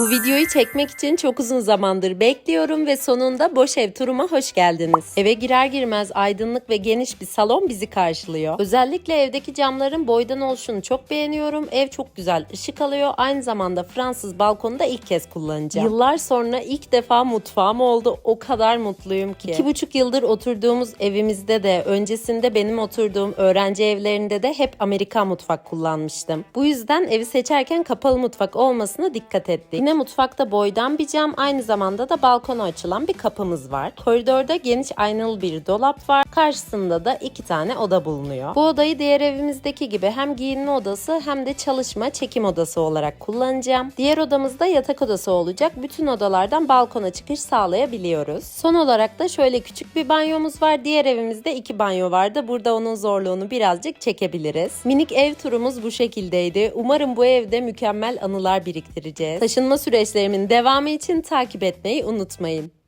Bu videoyu çekmek için çok uzun zamandır bekliyorum ve sonunda boş ev turuma hoş geldiniz. Eve girer girmez aydınlık ve geniş bir salon bizi karşılıyor. Özellikle evdeki camların boydan oluşunu çok beğeniyorum. Ev çok güzel ışık alıyor. Aynı zamanda Fransız balkonu da ilk kez kullanacağım. Yıllar sonra ilk defa mutfağım oldu. O kadar mutluyum ki. İki buçuk yıldır oturduğumuz evimizde de öncesinde benim oturduğum öğrenci evlerinde de hep Amerikan mutfak kullanmıştım. Bu yüzden evi seçerken kapalı mutfak olmasına dikkat ettik. Yine mutfakta boydan bir cam aynı zamanda da balkona açılan bir kapımız var. Koridorda geniş aynalı bir dolap var. Karşısında da iki tane oda bulunuyor. Bu odayı diğer evimizdeki gibi hem giyinme odası hem de çalışma çekim odası olarak kullanacağım. Diğer odamızda yatak odası olacak. Bütün odalardan balkona çıkış sağlayabiliyoruz. Son olarak da şöyle küçük bir banyomuz var. Diğer evimizde iki banyo vardı. Burada onun zorluğunu birazcık çekebiliriz. Minik ev turumuz bu şekildeydi. Umarım bu evde mükemmel anılar biriktireceğiz. Taşınma süreçlerimin devamı için takip etmeyi unutmayın.